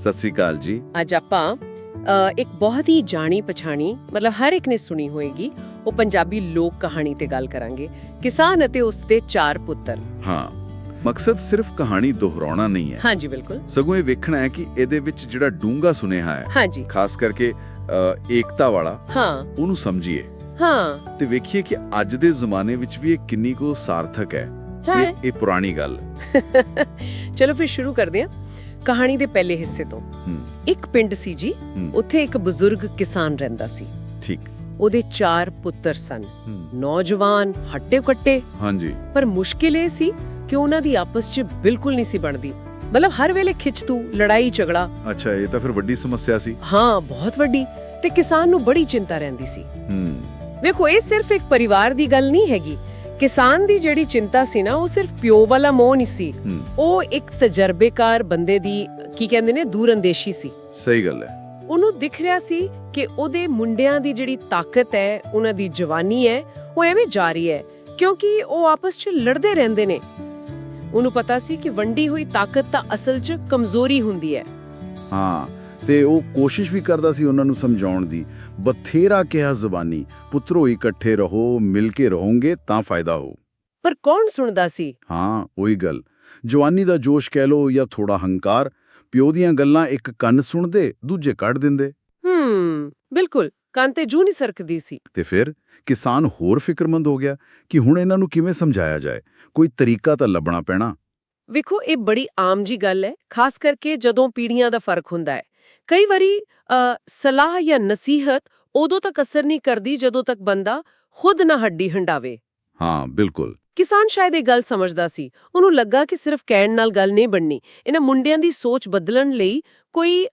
ਸਤਿ ਸ੍ਰੀ ਅਕਾਲ ਜੀ। ਅੱਜ ਆਪਾਂ ਇੱਕ ਬਹੁਤ ਹੀ ਜਾਣੀ ਪਛਾਣੀ ਮਤਲਬ ਹਰ ਇੱਕ ਨੇ ਸੁਣੀ ਹੋਏਗੀ ਉਹ ਪੰਜਾਬੀ ਲੋਕ ਕਹਾਣੀ ਤੇ ਗੱਲ ਕਰਾਂਗੇ। ਕਿਸਾਨ ਅਤੇ ਉਸ ਦੇ ਚਾਰ ਪੁੱਤਰ। ਹਾਂ ਮਕਸਦ ਸਿਰਫ ਕਹਾਣੀ ਦੁਹਰਾਉਣਾ ਨਹੀਂ ਹੈ। ਹਾਂਜੀ ਬਿਲਕੁਲ। ਸਗੋਂ ਇਹ ਵੇਖਣਾ ਹੈ ਕਿ ਇਹਦੇ ਵਿੱਚ ਜਿਹੜਾ ਡੂੰਗਾ ਸੁਨੇਹਾ ਹੈ ਹਾਂਜੀ। ਖਾਸ ਕਰਕੇ ਏਕਤਾ ਵਾਲਾ ਹਾਂ। ਉਹਨੂੰ ਸਮਝੀਏ। ਹਾਂ। ਤੇ ਵੇਖੀਏ ਕਿ ਅੱਜ ਦੇ ਜ਼ਮਾਨੇ ਵਿੱਚ ਵੀ ਇਹ ਕਿੰਨੀ ਕੁ ਸਾਰਥਕ ਹੈ। ਹੈ। ਇਹ ਇਹ ਪੁਰਾਣੀ ਗੱਲ ਚਲੋ ਫਿਰ ਸ਼ੁਰੂ ਕਰਦੇ ਹਾਂ। ਕਹਾਣੀ ਦੇ ਪਹਿਲੇ ਹਿੱਸੇ ਤੋਂ। ਇੱਕ ਪਿੰਡ ਸੀ ਜੀ ਉੱਥੇ ਇੱਕ ਬਜ਼ੁਰਗ ਕਿਸਾਨ ਰਹਿੰਦਾ ਸੀ। ਠੀਕ। ਉਹਦੇ ਚਾਰ ਪੁੱਤਰ ਸਨ। ਨੌਜਵਾਨ ਹੱਟੇ-ਕੱਟੇ ਹਾਂਜੀ। ਪਰ ਮੁਸ਼ਕਿਲ ਇਹ ਸੀ ਕਿ ਉਹਨਾਂ ਦੀ ਆਪਸ 'ਚ ਬਿਲਕੁਲ ਨਹੀਂ ਸੀ ਬਣਦੀ। ਮਤਲਬ ਹਰ ਵੇਲੇ ਖਿੱਚਤੂ ਲੜਾਈ ਝਗੜਾ। ਅੱਛਾ ਇਹ ਤਾਂ ਫਿਰ ਵੱਡੀ ਸਮੱਸਿਆ ਸੀ। ਹਾਂ ਬਹੁਤ ਵੱਡੀ। ਤੇ ਕਿਸਾਨ ਨੂੰ ਬੜੀ ਚਿੰਤਾ ਰਹਿੰਦੀ ਸੀ। ਹੂੰ। ਵੇਖੋ ਇਹ ਸਿਰਫ ਇੱਕ ਪਰਿਵਾਰ ਦੀ ਗੱਲ ਨਹੀਂ ਹੈਗੀ। ਕਿਸਾਨ ਦੀ ਜਿਹੜੀ ਚਿੰਤਾ ਸੀ ਨਾ ਉਹ ਸਿਰਫ ਪਿਓ ਵਾਲਾ ਮੋਹ ਨਹੀਂ ਸੀ। ਉਹ ਇੱਕ ਤਜਰਬੇਕਾਰ ਬੰਦੇ ਦੀ ਕੀ ਕਹਿੰਦੇ ਨੇ ਦੂਰਅੰਦੇਸ਼ੀ ਸੀ। ਸਹੀ ਗੱਲ ਹੈ। ਉਹਨੂੰ ਦਿਖ ਰਿਹਾ ਸੀ ਕਿ ਉਹਦੇ ਮੁੰਡਿਆਂ ਦੀ ਜਿਹੜੀ ਤਾਕਤ ਹੈ ਉਹਨਾਂ ਦੀ ਜਵਾਨੀ ਹੈ ਉਹ ਐਵੇਂ ਜਾਰੀ ਹੈ ਕਿਉਂਕਿ ਉਹ ਆਪਸ 'ਚ ਲੜਦੇ ਰਹਿੰਦੇ ਨੇ। ਉਹਨੂੰ ਪਤਾ ਸੀ ਕਿ ਵੰਡੀ ਹੋਈ ਤਾਕਤ ਤਾਂ ਅਸਲ 'ਚ ਕਮਜ਼ੋਰੀ ਹੁੰਦੀ ਹੈ। ਹਾਂ ਤੇ ਉਹ ਕੋਸ਼ਿਸ਼ ਵੀ ਕਰਦਾ ਸੀ ਉਹਨਾਂ ਨੂੰ ਸਮਝਾਉਣ ਦੀ। ਬਥੇਰਾ ਕਿਹਾ ਜ਼ਬਾਨੀ ਪੁੱਤਰੋ ਇਕੱਠੇ ਰਹੋ ਮਿਲ ਕੇ ਰਹੋਗੇ ਤਾਂ ਫਾਇਦਾ ਹੋ। ਪਰ ਕੌਣ ਸੁਣਦਾ ਸੀ? ਹਾਂ ਉਹੀ ਗੱਲ। ਜਵਾਨੀ ਦਾ ਜੋਸ਼ ਕਹਿ ਲੋ ਜਾਂ ਥੋੜਾ ਹੰਕਾਰ ਪਿਓ ਦੀਆਂ ਗੱਲਾਂ ਇੱਕ ਕੰਨ ਸੁਣਦੇ ਦੂਜੇ ਕੱਢ ਦਿੰਦੇ। ਹੂੰ ਬਿਲਕੁਲ ਕੰਨ ਤੇ ਜੂ ਨਹੀਂ ਸਰਕਦੀ ਸੀ। ਤੇ ਫਿਰ ਕਿਸਾਨ ਹੋਰ ਫਿਕਰਮੰਦ ਹੋ ਗਿਆ ਕਿ ਹੁਣ ਇਹਨਾਂ ਨੂੰ ਕਿਵੇਂ ਸਮਝਾਇਆ ਜਾਏ। ਕੋਈ ਤਰੀਕਾ ਤਾਂ ਲੱਭਣਾ ਪੈਣਾ। ਵੇਖੋ ਇਹ ਬੜੀ ਆਮ ਜੀ ਗੱਲ ਹੈ ਖਾਸ ਕਰਕੇ ਜਦੋਂ ਪੀੜ੍ਹੀਆਂ ਦਾ ਫ਼ਰਕ ਹੁੰਦਾ ਹੈ। ਕਈ ਵਾਰੀ ਸਲਾਹ ਜਾਂ ਨਸੀਹਤ ਉਦੋਂ ਤੱਕ ਅਸਰ ਨਹੀਂ ਕਰਦੀ ਜਦੋਂ ਤੱਕ ਬੰਦਾ ਖੁਦ ਨਾ ਹੱਡੀ ਹੰਡਾਵੇ। ਹਾਂ ਬਿਲਕੁਲ। ਕਿਸਾਨ ਸ਼ਾਇਦ ਇਹ ਗੱਲ ਸਮਝਦਾ ਸੀ ਉਹਨੂੰ ਲੱਗਾ ਕਿ ਸਿਰਫ ਕਹਿਣ ਨਾਲ ਗੱਲ ਨਹੀਂ ਬਣਨੀ ਇਹਨਾਂ ਮੁੰਡਿਆਂ ਦੀ ਸੋਚ ਬਦਲਣ ਲਈ ਕੋਈ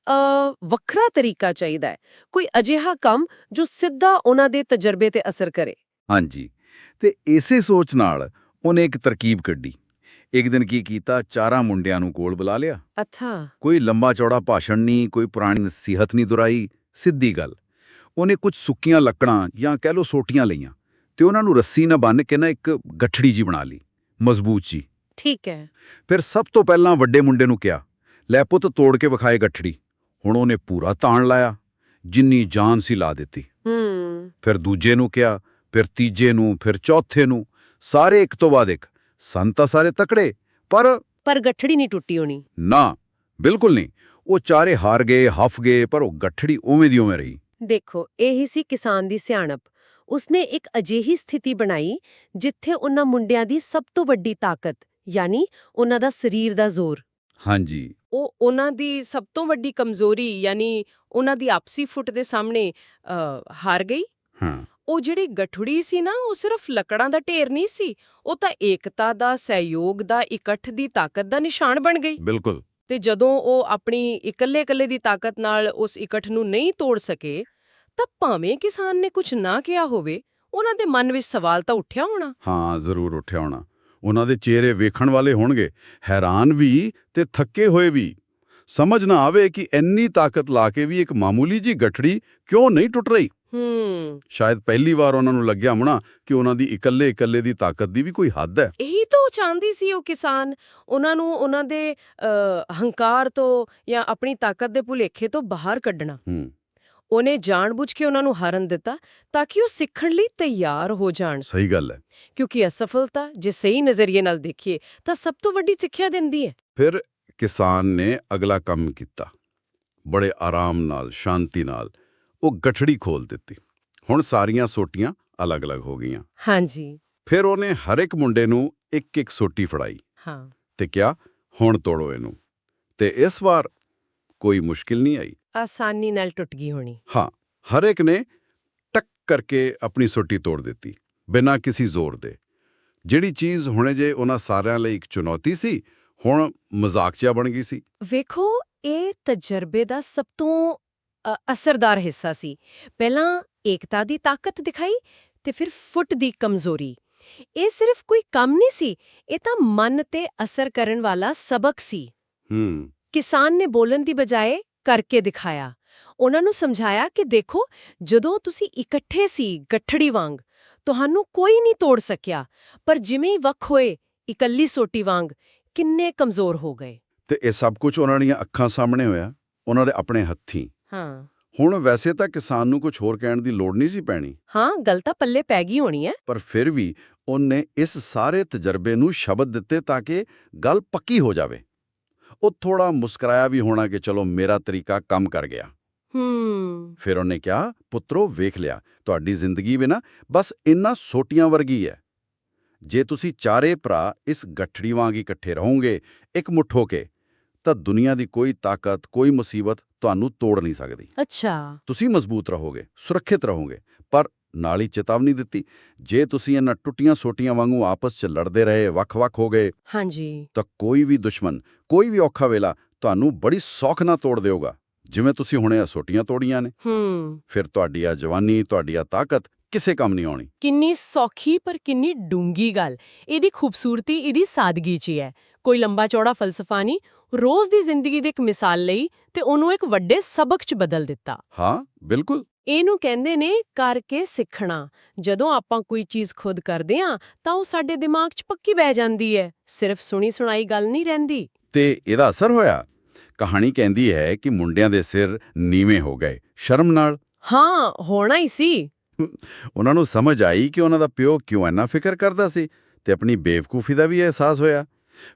ਵੱਖਰਾ ਤਰੀਕਾ ਚਾਹੀਦਾ ਹੈ ਕੋਈ ਅਜਿਹਾ ਕੰਮ ਜੋ ਸਿੱਧਾ ਉਹਨਾਂ ਦੇ ਤਜਰਬੇ ਤੇ ਅਸਰ ਕਰੇ। ਹਾਂਜੀ ਤੇ ਇਸੇ ਸੋਚ ਨਾਲ ਉਹਨੇ ਇੱਕ ਤਰਕੀਬ ਕੱਢੀ। ਇੱਕ ਦਿਨ ਕੀ ਕੀਤਾ? ਚਾਰਾਂ ਮੁੰਡਿਆਂ ਨੂੰ ਕੋਲ ਬੁਲਾ ਲਿਆ। ਅੱਛਾ। ਕੋਈ ਲੰਬਾ ਚੌੜਾ ਭਾਸ਼ਣ ਨਹੀਂ ਕੋਈ ਪੁਰਾਣੀ ਨਸੀਹਤ ਨਹੀਂ ਦੁਰਾਈ ਸਿੱਧੀ ਗੱਲ। ਉਹਨੇ ਕੁਝ ਸੁੱਕੀਆਂ ਲੱਕੜਾਂ ਜਾਂ ਕਹਿ ਲੋ ਸੋਟੀਆਂ ਲਈਆਂ ਤੇ ਉਹਨਾਂ ਨੂੰ ਰੱਸੀ ਨਾਲ ਬੰਨ੍ਹ ਕੇ ਨਾ ਇੱਕ ਗੱਠੜੀ ਜੀ ਬਣਾ ਲਈ ਮਜ਼ਬੂਤ ਜੀ। ਠੀਕ ਹੈ। ਫਿਰ ਸਭ ਤੋਂ ਪਹਿਲਾਂ ਵੱਡੇ ਮੁੰਡੇ ਨੂੰ ਕਿਹਾ ਲੈ ਪੁੱਤ ਤੋੜ ਕੇ ਵਿਖਾਏ ਗੱਠੜੀ। ਹੁਣ ਉਹਨੇ ਪੂਰਾ ਤਾਣ ਲਾਇਆ ਜਿੰਨੀ ਜਾਨ ਸੀ ਲਾ ਦਿੱਤੀ। ਹੂੰ। ਫਿਰ ਦੂਜੇ ਨੂੰ ਕਿਹਾ ਫਿਰ ਤੀਜੇ ਨੂੰ ਫਿਰ ਚੌਥੇ ਨੂੰ ਸਾਰੇ ਇੱਕ ਤੋਂ ਬਾਅਦ ਇੱਕ। ਸਨ ਤਾਂ ਸਾਰੇ ਤਕੜੇ ਪਰ ਪਰ ਗੱਠੜੀ ਨਹੀਂ ਟੁੱਟੀ ਹੋਣੀ। ਨਾ ਬਿਲਕੁਲ ਨਹੀਂ। ਉਹ ਚਾਰੇ ਹਾਰ ਗਏ ਹਫ ਗਏ ਪਰ ਉਹ ਗੱਠੜੀ ਉਵੇਂ ਦੀ ਉਵੇਂ ਰਹੀ। ਦੇਖੋ ਇਹੀ ਸੀ ਕਿਸਾਨ ਦੀ ਸਿਆਣਪ। ਉਸਨੇ ਇੱਕ ਅਜਿਹੀ ਸਥਿਤੀ ਬਣਾਈ ਜਿੱਥੇ ਉਹਨਾਂ ਮੁੰਡਿਆਂ ਦੀ ਸਭ ਤੋਂ ਵੱਡੀ ਤਾਕਤ ਯਾਨੀ ਉਹਨਾਂ ਦਾ ਸਰੀਰ ਦਾ ਜ਼ੋਰ। ਹਾਂਜੀ। ਉਹ ਉਹਨਾਂ ਦੀ ਸਭ ਤੋਂ ਵੱਡੀ ਕਮਜ਼ੋਰੀ ਯਾਨੀ ਉਹਨਾਂ ਦੀ ਆਪਸੀ ਫੁੱਟ ਦੇ ਸਾਹਮਣੇ ਹਾਰ ਗਈ। ਹਾਂ। ਉਹ ਜਿਹੜੀ ਗਠੜੀ ਸੀ ਨਾ ਉਹ ਸਿਰਫ ਲੱਕੜਾਂ ਦਾ ਢੇਰ ਨਹੀਂ ਸੀ ਉਹ ਤਾਂ ਏਕਤਾ ਦਾ ਸਹਿਯੋਗ ਦਾ ਇਕੱਠ ਦੀ ਤਾਕਤ ਦਾ ਨਿਸ਼ਾਨ ਬਣ ਗਈ। ਬਿਲਕੁਲ। ਤੇ ਜਦੋਂ ਉਹ ਆਪਣੀ ਇਕੱਲੇ-ਇਕੱਲੇ ਦੀ ਤਾਕਤ ਨਾਲ ਉਸ ਇਕੱਠ ਨੂੰ ਨਹੀਂ ਤੋੜ ਸਕੇ ਤਾਂ ਭਾਵੇਂ ਕਿਸਾਨ ਨੇ ਕੁਝ ਨਾ ਕਿਹਾ ਹੋਵੇ ਉਹਨਾਂ ਦੇ ਮਨ ਵਿੱਚ ਸਵਾਲ ਤਾਂ ਉੱਠਿਆ ਹੋਣਾ। ਹਾਂ ਜ਼ਰੂਰ ਉੱਠਿਆ ਹੋਣਾ। ਉਹਨਾਂ ਦੇ ਚਿਹਰੇ ਵੇਖਣ ਵਾਲੇ ਹੋਣਗੇ ਹੈਰਾਨ ਵੀ ਤੇ ਥੱਕੇ ਹੋਏ ਵੀ। ਸਮਝ ਨਾ ਆਵੇ ਕਿ ਇੰਨੀ ਤਾਕਤ ਲਾ ਕੇ ਵੀ ਇੱਕ ਮਾਮੂਲੀ ਜੀ ਗੱਠੜੀ ਕਿਉਂ ਨਹੀਂ ਟੁੱਟ ਰਹੀ? ਹੂੰ। ਸ਼ਾਇਦ ਪਹਿਲੀ ਵਾਰ ਉਹਨਾਂ ਨੂੰ ਲੱਗਿਆ ਹੋਣਾ ਕਿ ਉਹਨਾਂ ਦੀ ਇਕੱਲੇ-ਇਕੱਲੇ ਦੀ ਤਾਕਤ ਦੀ ਵੀ ਕੋਈ ਹੱਦ ਹੈ। ਇਹੀ ਤਾਂ ਉਹ ਚਾਹੁੰਦੀ ਸੀ ਉਹ ਕਿਸਾਨ ਉਹਨਾਂ ਨੂੰ ਉਹਨਾਂ ਦੇ ਹੰਕਾਰ ਤੋਂ ਜਾਂ ਆਪਣੀ ਤਾਕਤ ਦੇ ਭੁਲੇਖੇ ਤੋਂ ਬਾਹਰ ਕੱਢਣਾ। ਹੂੰ। ਉਹਨੇ ਜਾਣਬੁੱਝ ਕੇ ਉਹਨਾਂ ਨੂੰ ਹਾਰਨ ਦਿੱਤਾ ਤਾਂ ਕਿ ਉਹ ਸਿੱਖਣ ਲਈ ਤਿਆਰ ਹੋ ਜਾਣ। ਸਹੀ ਗੱਲ ਹੈ। ਕਿਉਂਕਿ ਅਸਫਲਤਾ ਜੇ ਸਹੀ ਨਜ਼ਰੀਏ ਨਾਲ ਦੇਖੀਏ ਤਾਂ ਸਭ ਤੋਂ ਵੱਡੀ ਸਿੱਖਿਆ ਦਿੰਦੀ ਹੈ। ਫਿਰ ਕਿਸਾਨ ਨੇ ਅਗਲਾ ਕੰਮ ਕੀਤਾ। ਬੜੇ ਆਰਾਮ ਨਾਲ ਸ਼ਾਂਤੀ ਨਾਲ ਉਹ ਗਠੜੀ ਖੋਲ ਦਿੱਤੀ। ਹੁਣ ਸਾਰੀਆਂ ਸੋਟੀਆਂ ਅਲੱਗ-ਅਲੱਗ ਹੋ ਗਈਆਂ। ਹਾਂਜੀ। ਫਿਰ ਉਹਨੇ ਹਰ ਇੱਕ ਮੁੰਡੇ ਨੂੰ ਇੱਕ-ਇੱਕ ਸੋਟੀ ਫੜਾਈ ਹਾਂ। ਤੇ ਕਿਹਾ ਹੁਣ ਤੋੜੋ ਇਹਨੂੰ। ਤੇ ਇਸ ਵਾਰ ਕੋਈ ਮੁਸ਼ਕਿਲ ਨਹੀਂ ਆਈ। ਆਸਾਨੀ ਨਾਲ ਟੁੱਟ ਗਈ ਹੋਣੀ। ਹਾਂ ਹਰ ਇੱਕ ਨੇ ਟਕ ਕਰਕੇ ਆਪਣੀ ਸੋਟੀ ਤੋੜ ਦਿੱਤੀ ਬਿਨਾਂ ਕਿਸੇ ਜ਼ੋਰ ਦੇ। ਜਿਹੜੀ ਚੀਜ਼ ਹੁਣੇ ਜੇ ਉਹਨਾਂ ਸਾਰਿਆਂ ਲਈ ਇੱਕ ਚੁਣੌਤੀ ਸੀ ਹੁਣ ਮਜ਼ਾਕ ਜਿਹਾ ਬਣ ਗਈ ਸੀ। ਵੇਖੋ ਇਹ ਤਜਰਬੇ ਦਾ ਸਭ ਤੋਂ ਅਸਰਦਾਰ ਹਿੱਸਾ ਸੀ। ਪਹਿਲਾਂ ਏਕਤਾ ਦੀ ਤਾਕਤ ਦਿਖਾਈ ਤੇ ਫਿਰ ਫੁੱਟ ਦੀ ਕਮਜ਼ੋਰੀ। ਇਹ ਸਿਰਫ ਕੋਈ ਕੰਮ ਨਹੀਂ ਸੀ ਇਹ ਤਾਂ ਮਨ ਤੇ ਅਸਰ ਕਰਨ ਵਾਲਾ ਸਬਕ ਸੀ। ਹੂੰ। ਕਿਸਾਨ ਨੇ ਬੋਲਣ ਦੀ ਬਜਾਏ ਕਰਕੇ ਦਿਖਾਇਆ। ਉਹਨਾਂ ਨੂੰ ਸਮਝਾਇਆ ਕਿ ਦੇਖੋ ਜਦੋਂ ਤੁਸੀਂ ਇਕੱਠੇ ਸੀ ਗੱਠੜੀ ਵਾਂਗ ਤੁਹਾਨੂੰ ਕੋਈ ਨਹੀਂ ਤੋੜ ਸਕਿਆ ਪਰ ਜਿਵੇਂ ਹੀ ਵੱਖ ਹੋਏ ਇਕੱਲੀ ਸੋਟੀ ਵਾਂਗ ਕਿੰਨੇ ਕਮਜ਼ੋਰ ਹੋ ਗਏ। ਤੇ ਇਹ ਸਭ ਕੁਝ ਉਹਨਾਂ ਦੀਆਂ ਅੱਖਾਂ ਸਾਹਮਣੇ ਹੋਇਆ ਉਹਨਾਂ ਦੇ ਆਪਣੇ ਹੱਥੀਂ। ਹਾਂ। ਹੁਣ ਵੈਸੇ ਤਾਂ ਕਿਸਾਨ ਨੂੰ ਕੁਝ ਹੋਰ ਕਹਿਣ ਦੀ ਲੋੜ ਨਹੀਂ ਸੀ ਪੈਣੀ। ਹਾਂ ਗੱਲ ਤਾਂ ਪੱਲੇ ਪੈ ਗਈ ਹੋਣੀ ਹੈ ਪਰ ਫਿਰ ਵੀ ਉਹਨੇ ਇਸ ਸਾਰੇ ਤਜਰਬੇ ਨੂੰ ਸ਼ਬਦ ਦਿੱਤੇ ਤਾਂ ਕਿ ਗੱਲ ਪੱਕੀ ਹੋ ਜਾਵੇ। ਉਹ ਥੋੜਾ ਮੁਸਕਰਾਇਆ ਵੀ ਹੋਣਾ ਕਿ ਚਲੋ ਮੇਰਾ ਤਰੀਕਾ ਕੰਮ ਕਰ ਗਿਆ। ਹੂੰ। ਫਿਰ ਉਹਨੇ ਕਿਹਾ ਪੁੱਤਰੋ ਵੇਖ ਲਿਆ ਤੁਹਾਡੀ ਜ਼ਿੰਦਗੀ ਵੀ ਨਾ ਬਸ ਇੰਨਾ ਸੋਟੀਆਂ ਵਰਗੀ ਹੈ ਜੇ ਤੁਸੀਂ ਚਾਰੇ ਭਰਾ ਇਸ ਗੱਠੜੀ ਵਾਂਗ ਇਕੱਠੇ ਰਹੋਗੇ ਇੱਕ ਮੁੱਠ ਹੋ ਕੇ ਤਾਂ ਦੁਨੀਆ ਦੀ ਕੋਈ ਤਾਕਤ ਕੋਈ ਮੁਸੀਬਤ ਤੁਹਾਨੂੰ ਤੋੜ ਨਹੀਂ ਸਕਦੀ। ਅੱਛਾ। ਤੁਸੀਂ ਮਜ਼ਬੂਤ ਰਹੋਗੇ ਸੁਰੱਖਿਅਤ ਰਹੋਗੇ ਪਰ ਨਾਲ ਹੀ ਚੇਤਾਵਨੀ ਦਿੱਤੀ ਜੇ ਤੁਸੀਂ ਇਹਨਾਂ ਟੁੱਟੀਆਂ ਸੋਟੀਆਂ ਵਾਂਗੂ ਆਪਸ 'ਚ ਲੜਦੇ ਰਹੇ ਵੱਖ-ਵੱਖ ਹੋ ਗਏ ਹਾਂਜੀ। ਤਾਂ ਕੋਈ ਵੀ ਦੁਸ਼ਮਣ ਕੋਈ ਵੀ ਔਖਾ ਵੇਲਾ ਤੁਹਾਨੂੰ ਬੜੀ ਸੌਖ ਨਾਲ ਤੋੜ ਦੇਊਗਾ। ਜਿਵੇਂ ਤੁਸੀਂ ਹੁਣੇ ਇਹ ਸੋਟੀਆਂ ਤੋੜੀਆਂ ਨੇ। ਹੂੰ। ਫਿਰ ਤੁਹਾਡੀ ਆ ਜਵਾਨੀ ਤੁਹਾਡੀ ਆ ਤਾਕਤ ਕਿਸੇ ਕੰਮ ਨਹੀਂ ਆਉਣੀ। ਕਿੰਨੀ ਸੌਖੀ ਪਰ ਕਿੰਨੀ ਡੂੰਗੀ ਗੱਲ। ਇਹਦੀ ਖੂਬਸੂਰਤੀ ਇਹਦੀ ਸਾਦਗੀ 'ਚ ਹੀ ਹੈ। ਕੋਈ ਲੰਬਾ ਚੌੜਾ ਫਲਸਫਾ ਨਹੀਂ ਰੋਜ਼ ਦੀ ਜ਼ਿੰਦਗੀ ਦੀ ਇੱਕ ਮਿਸਾਲ ਲਈ ਤੇ ਉਹਨੂੰ ਇੱਕ ਵੱਡੇ ਸਬਕ 'ਚ ਬਦਲ ਦਿੱਤਾ। ਹਾਂ ਬਿਲਕੁਲ। ਇਹਨੂੰ ਕਹਿੰਦੇ ਨੇ ਕਰਕੇ ਸਿੱਖਣਾ। ਜਦੋਂ ਆਪਾਂ ਕੋਈ ਚੀਜ਼ ਖੁਦ ਕਰਦੇ ਆਂ ਤਾਂ ਉਹ ਸਾਡੇ ਦਿਮਾਗ 'ਚ ਪੱਕੀ ਬਹਿ ਜਾਂਦੀ ਹੈ। ਸਿਰਫ ਸੁਣੀ ਸੁਣਾਈ ਗੱਲ ਨਹੀਂ ਰਹਿੰਦੀ। ਤੇ ਇਹਦਾ ਅਸਰ ਹੋਇਆ। ਕਹਾਣੀ ਕਹਿੰਦੀ ਹੈ ਕਿ ਮੁੰਡਿਆਂ ਦੇ ਸਿਰ ਨੀਵੇਂ ਹੋ ਗਏ। ਸ਼ਰਮ ਨਾਲ। ਹਾਂ ਹੋਣਾ ਹੀ ਸੀ। ਉਹਨਾਂ ਨੂੰ ਸਮਝ ਆਈ ਕਿ ਉਹਨਾਂ ਦਾ ਪਿਓ ਕਿਉਂ ਇੰਨਾ ਫਿਕਰ ਕਰਦਾ ਸੀ ਤੇ ਆਪਣੀ ਬੇਵਕੂਫੀ ਦਾ ਵੀ ਅਹਿਸਾਸ ਹੋਇਆ।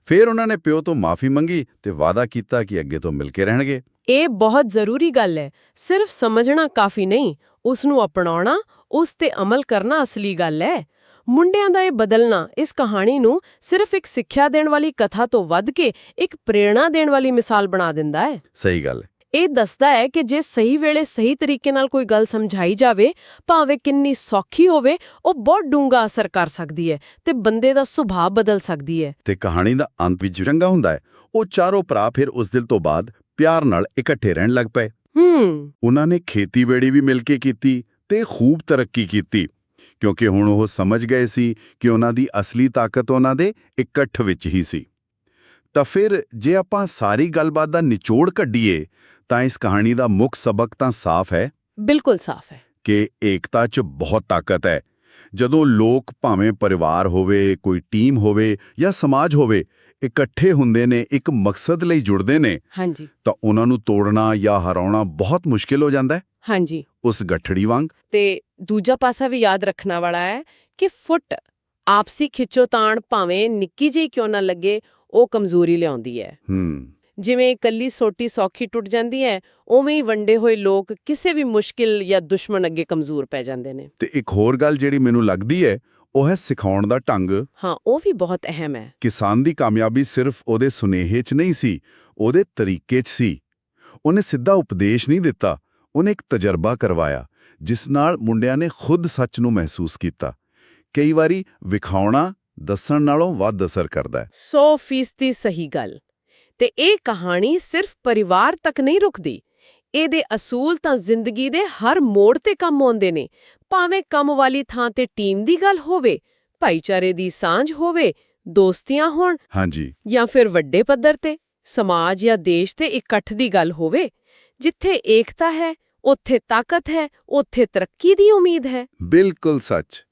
ਫਿਰ ਉਹਨਾਂ ਨੇ ਪਿਓ ਤੋਂ ਮਾਫੀ ਮੰਗੀ ਤੇ ਵਾਅਦਾ ਕੀਤਾ ਕਿ ਅੱਗੇ ਤੋਂ ਮਿਲ ਕੇ ਰਹਿਣਗੇ। ਇਹ ਬਹੁਤ ਜ਼ਰੂਰੀ ਗੱਲ ਹੈ। ਸਿਰਫ ਸਮਝਣਾ ਕਾਫੀ ਨਹੀਂ ਉਸ ਨੂੰ ਅਪਣਾਉਣਾ ਉਸ ਤੇ ਅਮਲ ਕਰਨਾ ਅਸਲੀ ਗੱਲ ਹੈ। ਮੁੰਡਿਆਂ ਦਾ ਇਹ ਬਦਲਣਾ ਇਸ ਕਹਾਣੀ ਨੂੰ ਸਿਰਫ ਇੱਕ ਸਿੱਖਿਆ ਦੇਣ ਵਾਲੀ ਕਥਾ ਤੋਂ ਵੱਧ ਕੇ ਇੱਕ ਪ੍ਰੇਰਣਾ ਦੇਣ ਵਾਲੀ ਮਿਸਾਲ ਬਣਾ ਦਿੰਦਾ ਹੈ। ਸਹੀ ਗੱਲ। ਇਹ ਦੱਸਦਾ ਹੈ ਕਿ ਜੇ ਸਹੀ ਵੇਲੇ ਸਹੀ ਤਰੀਕੇ ਨਾਲ ਕੋਈ ਗੱਲ ਸਮਝਾਈ ਜਾਵੇ ਭਾਵੇਂ ਕਿੰਨੀ ਸੌਖੀ ਹੋਵੇ ਉਹ ਬਹੁਤ ਡੂੰਘਾ ਅਸਰ ਕਰ ਸਕਦੀ ਹੈ ਤੇ ਬੰਦੇ ਦਾ ਸੁਭਾਅ ਬਦਲ ਸਕਦੀ ਹੈ। ਤੇ ਕਹਾਣੀ ਦਾ ਅੰਤ ਵੀ ਚੰਗਾ ਹੁੰਦਾ ਹੈ। ਉਹ ਚਾਰੋਂ ਭਰਾ ਫਿਰ ਉਸ ਦਿਨ ਤੋਂ ਬਾਅਦ ਪਿਆਰ ਨਾਲ ਇਕੱਠੇ ਰਹਿਣ ਲੱਗ ਪਏ। ਹੂੰ। ਉਹਨਾਂ ਨੇ ਖੇਤੀਬਾੜੀ ਵੀ ਮਿਲ ਕੇ ਕੀਤੀ ਤੇ ਖੂਬ ਤਰੱਕੀ ਕੀਤੀ ਕਿਉਂਕਿ ਹੁਣ ਉਹ ਸਮਝ ਗਏ ਸੀ ਕਿ ਉਹਨਾਂ ਦੀ ਅਸਲੀ ਤਾਕਤ ਉਹਨਾਂ ਦੇ ਇਕੱਠ ਵਿੱਚ ਹੀ ਸੀ। ਤਾਂ ਫਿਰ ਜੇ ਆਪਾਂ ਸਾਰੀ ਗੱਲਬਾਤ ਦਾ ਨਿਚੋੜ ਕੱਢੀਏ ਤਾਂ ਇਸ ਕਹਾਣੀ ਦਾ ਮੁੱਖ ਸਬਕ ਤਾਂ ਸਾਫ਼ ਹੈ ਬਿਲਕੁਲ ਸਾਫ਼ ਹੈ। ਕਿ ਏਕਤਾ 'ਚ ਬਹੁਤ ਤਾਕਤ ਹੈ। ਜਦੋਂ ਲੋਕ ਭਾਵੇਂ ਪਰਿਵਾਰ ਹੋਵੇ ਕੋਈ ਟੀਮ ਹੋਵੇ ਜਾਂ ਸਮਾਜ ਹੋਵੇ ਇਕੱਠੇ ਹੁੰਦੇ ਨੇ ਇੱਕ ਮਕਸਦ ਲਈ ਜੁੜਦੇ ਨੇ ਹਾਂਜੀ। ਤਾਂ ਉਹਨਾਂ ਨੂੰ ਤੋੜਨਾ ਜਾਂ ਹਰਾਉਣਾ ਬਹੁਤ ਮੁਸ਼ਕਿਲ ਹੋ ਜਾਂਦਾ ਹੈ। ਹਾਂਜੀ। ਉਸ ਗੱਠੜੀ ਵਾਂਗ। ਤੇ ਦੂਜਾ ਪਾਸਾ ਵੀ ਯਾਦ ਰੱਖਣਾ ਵਾਲਾ ਹੈ ਕਿ ਫੁੱਟ ਆਪਸੀ ਖਿੱਚੋਤਾਣ ਭਾਵੇਂ ਨਿੱਕੀ ਜਿਹੀ ਕਿਉਂ ਨਾ ਲੱਗੇ ਉਹ ਕਮਜ਼ੋਰੀ ਲਿਆਉਂਦੀ ਹੈ। ਹੂੰ। ਜਿਵੇਂ ਇਕੱਲੀ ਸੋਟੀ ਸੌਖੀ ਟੁੱਟ ਜਾਂਦੀ ਹੈ ਉਵੇਂ ਹੀ ਵੰਡੇ ਹੋਏ ਲੋਕ ਕਿਸੇ ਵੀ ਮੁਸ਼ਕਿਲ ਜਾਂ ਦੁਸ਼ਮਣ ਅੱਗੇ ਕਮਜ਼ੋਰ ਪੈ ਜਾਂਦੇ ਨੇ। ਤੇ ਇੱਕ ਹੋਰ ਗੱਲ ਜਿਹੜੀ ਮੈਨੂੰ ਲੱਗਦੀ ਹੈ ਉਹ ਹੈ ਸਿਖਾਉਣ ਦਾ ਢੰਗ। ਹਾਂ ਉਹ ਵੀ ਬਹੁਤ ਅਹਿਮ ਹੈ। ਕਿਸਾਨ ਦੀ ਕਾਮਯਾਬੀ ਸਿਰਫ ਉਹਦੇ ਸੁਨੇਹੇ 'ਚ ਨਹੀਂ ਸੀ ਉਹਦੇ ਤਰੀਕੇ 'ਚ ਸੀ। ਉਹਨੇ ਸਿੱਧਾ ਉਪਦੇਸ਼ ਨਹੀਂ ਦਿੱਤਾ ਉਹਨੇ ਇੱਕ ਤਜਰਬਾ ਕਰਵਾਇਆ ਜਿਸ ਨਾਲ ਮੁੰਡਿਆਂ ਨੇ ਖੁਦ ਸੱਚ ਨੂੰ ਮਹਿਸੂਸ ਕੀਤਾ। ਕਈ ਵਾਰੀ ਵਿਖਾਉਣਾ ਦੱਸਣ ਨਾਲੋਂ ਵੱਧ ਅਸਰ ਕਰਦਾ ਹੈ। 100% ਸਹੀ ਗੱਲ। ਤੇ ਇਹ ਕਹਾਣੀ ਸਿਰਫ ਪਰਿਵਾਰ ਤੱਕ ਨਹੀਂ ਰੁਕਦੀ। ਇਹਦੇ ਅਸੂਲ ਤਾਂ ਜ਼ਿੰਦਗੀ ਦੇ ਹਰ ਮੋੜ ਤੇ ਕੰਮ ਆਉਂਦੇ ਨੇ। ਭਾਵੇਂ ਕੰਮ ਵਾਲੀ ਥਾਂ ਤੇ ਟੀਮ ਦੀ ਗੱਲ ਹੋਵੇ ਭਾਈਚਾਰੇ ਦੀ ਸਾਂਝ ਹੋਵੇ ਦੋਸਤੀਆਂ ਹੋਣ ਹਾਂਜੀ। ਜਾਂ ਫਿਰ ਵੱਡੇ ਪੱਧਰ ਤੇ ਸਮਾਜ ਜਾਂ ਦੇਸ਼ ਤੇ ਇਕੱਠ ਦੀ ਗੱਲ ਹੋਵੇ ਜਿੱਥੇ ਏਕਤਾ ਹੈ ਉੱਥੇ ਤਾਕਤ ਹੈ ਉੱਥੇ ਤਰੱਕੀ ਦੀ ਉਮੀਦ ਹੈ। ਬਿਲਕੁਲ ਸੱਚ।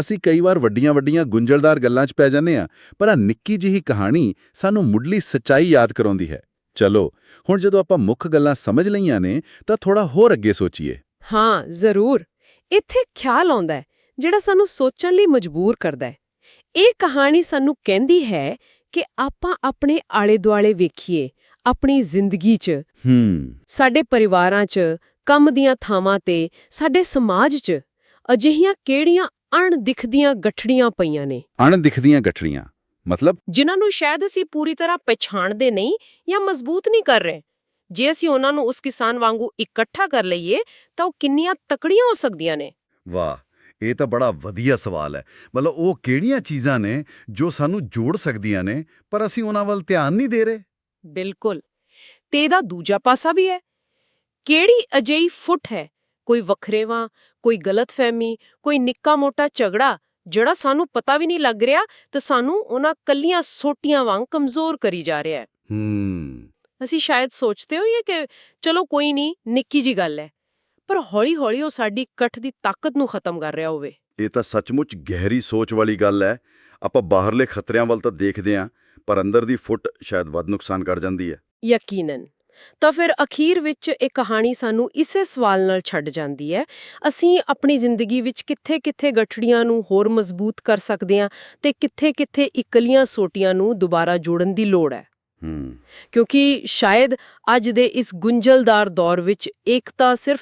ਅਸੀਂ ਕਈ ਵਾਰ ਵੱਡੀਆਂ-ਵੱਡੀਆਂ ਗੁੰਝਲਦਾਰ ਗੱਲਾਂ 'ਚ ਪੈ ਜਾਂਦੇ ਆ ਪਰ ਆ ਨਿੱਕੀ ਜਿਹੀ ਕਹਾਣੀ ਸਾਨੂੰ ਮੁੱਢਲੀ ਸੱਚਾਈ ਯਾਦ ਕਰਾਉਂਦੀ ਹੈ। ਚਲੋ ਹੁਣ ਜਦੋਂ ਆਪਾਂ ਮੁੱਖ ਗੱਲਾਂ ਸਮਝ ਲਈਆਂ ਨੇ ਤਾਂ ਥੋੜਾ ਹੋਰ ਅੱਗੇ ਸੋਚੀਏ। ਹਾਂ ਜ਼ਰੂਰ। ਇੱਥੇ ਖਿਆਲ ਆਉਂਦਾ ਹੈ ਜਿਹੜਾ ਸਾਨੂੰ ਸੋਚਣ ਲਈ ਮਜਬੂਰ ਕਰਦਾ ਹੈ। ਇਹ ਕਹਾਣੀ ਸਾਨੂੰ ਕਹਿੰਦੀ ਹੈ ਕਿ ਆਪਾਂ ਆਪਣੇ ਆਲੇ-ਦੁਆਲੇ ਵੇਖੀਏ ਆਪਣੀ ਜ਼ਿੰਦਗੀ 'ਚ। ਹੂੰ। ਸਾਡੇ ਪਰਿਵਾਰਾਂ 'ਚ ਕੰਮ ਦੀਆਂ ਥਾਵਾਂ ਤੇ ਸਾਡੇ ਸਮਾਜ 'ਚ। ਅਜਿਹੀਆਂ ਕਿਹੜੀਆਂ ਅਣਦਿਖਦੀਆਂ ਗੱਠੜੀਆਂ ਪਈਆਂ ਨੇ। ਅਣਦਿਖਦੀਆਂ ਗੱਠੜੀਆਂ ਮਤਲਬ? ਜਿਨ੍ਹਾਂ ਨੂੰ ਸ਼ਾਇਦ ਅਸੀਂ ਪੂਰੀ ਤਰ੍ਹਾਂ ਪਛਾਣਦੇ ਨਹੀਂ ਜਾਂ ਮਜ਼ਬੂਤ ਨਹੀਂ ਕਰ ਰਹੇ। ਜੇ ਅਸੀਂ ਉਹਨਾਂ ਨੂੰ ਉਸ ਕਿਸਾਨ ਵਾਂਗੂ ਇਕੱਠਾ ਕਰ ਲਈਏ ਤਾਂ ਉਹ ਕਿੰਨੀਆਂ ਤਕੜੀਆਂ ਹੋ ਸਕਦੀਆਂ ਨੇ। ਵਾਹ ਇਹ ਤਾਂ ਬੜਾ ਵਧੀਆ ਸਵਾਲ ਹੈ। ਮਤਲਬ ਉਹ ਕਿਹੜੀਆਂ ਚੀਜ਼ਾਂ ਨੇ ਜੋ ਸਾਨੂੰ ਜੋੜ ਸਕਦੀਆਂ ਨੇ ਪਰ ਅਸੀਂ ਉਹਨਾਂ ਵੱਲ ਧਿਆਨ ਨਹੀਂ ਦੇ ਰਹੇ? ਬਿਲਕੁਲ। ਤੇ ਇਹਦਾ ਦੂਜਾ ਪਾਸਾ ਵੀ ਹੈ। ਕਿਹੜੀ ਅਜਿਹੀ ਫੁੱਟ ਹੈ ਕੋਈ ਵਖਰੇਵਾ ਕੋਈ ਗਲਤਫਹਿਮੀ ਕੋਈ ਨਿੱਕਾ-ਮੋਟਾ ਝਗੜਾ ਜਿਹੜਾ ਸਾਨੂੰ ਪਤਾ ਵੀ ਨਹੀਂ ਲੱਗ ਰਿਹਾ ਤੇ ਸਾਨੂੰ ਉਹਨਾਂ ਕੱਲੀਆਂ ਸੋਟੀਆਂ ਵਾਂਗ ਕਮਜ਼ੋਰ ਕਰੀ ਜਾ ਰਿਹਾ ਹੈ। ਹੂੰ। ਅਸੀਂ ਸ਼ਾਇਦ ਸੋਚਦੇ ਹੋਈਏ ਕਿ ਚਲੋ ਕੋਈ ਨਹੀਂ ਨਿੱਕੀ ਜੀ ਗੱਲ ਹੈ ਪਰ ਹੌਲੀ-ਹੌਲੀ ਉਹ ਸਾਡੀ ਇਕੱਠ ਦੀ ਤਾਕਤ ਨੂੰ ਖਤਮ ਕਰ ਰਿਹਾ ਹੋਵੇ। ਇਹ ਤਾਂ ਸੱਚਮੁੱਚ ਗਹਿਰੀ ਸੋਚ ਵਾਲੀ ਗੱਲ ਹੈ। ਆਪਾਂ ਬਾਹਰਲੇ ਖਤਰਿਆਂ ਵੱਲ ਤਾਂ ਦੇਖਦੇ ਆਂ ਪਰ ਅੰਦਰ ਦੀ ਫੁੱਟ ਸ਼ਾਇਦ ਵੱਧ ਨੁਕਸਾਨ ਕਰ ਜਾਂਦੀ ਹੈ। ਯਕੀਨਨ। ਤਾਂ ਫਿਰ ਅਖੀਰ ਵਿੱਚ ਇਹ ਕਹਾਣੀ ਸਾਨੂੰ ਇਸੇ ਸਵਾਲ ਨਾਲ ਛੱਡ ਜਾਂਦੀ ਹੈ ਅਸੀਂ ਆਪਣੀ ਜ਼ਿੰਦਗੀ ਵਿੱਚ ਕਿੱਥੇ-ਕਿੱਥੇ ਗਠੜੀਆਂ ਨੂੰ ਹੋਰ ਮਜ਼ਬੂਤ ਕਰ ਸਕਦੇ ਹਾਂ ਤੇ ਕਿੱਥੇ-ਕਿੱਥੇ ਇਕਲੀਆਂ ਸੋਟੀਆਂ ਨੂੰ ਦੁਬਾਰਾ ਜੋੜਨ ਦੀ ਲੋੜ ਹੈ। ਹੂੰ। ਕਿਉਂਕਿ ਸ਼ਾਇਦ ਅੱਜ ਦੇ ਇਸ ਗੁੰਝਲਦਾਰ ਦੌਰ ਵਿੱਚ ਏਕਤਾ ਸਿਰਫ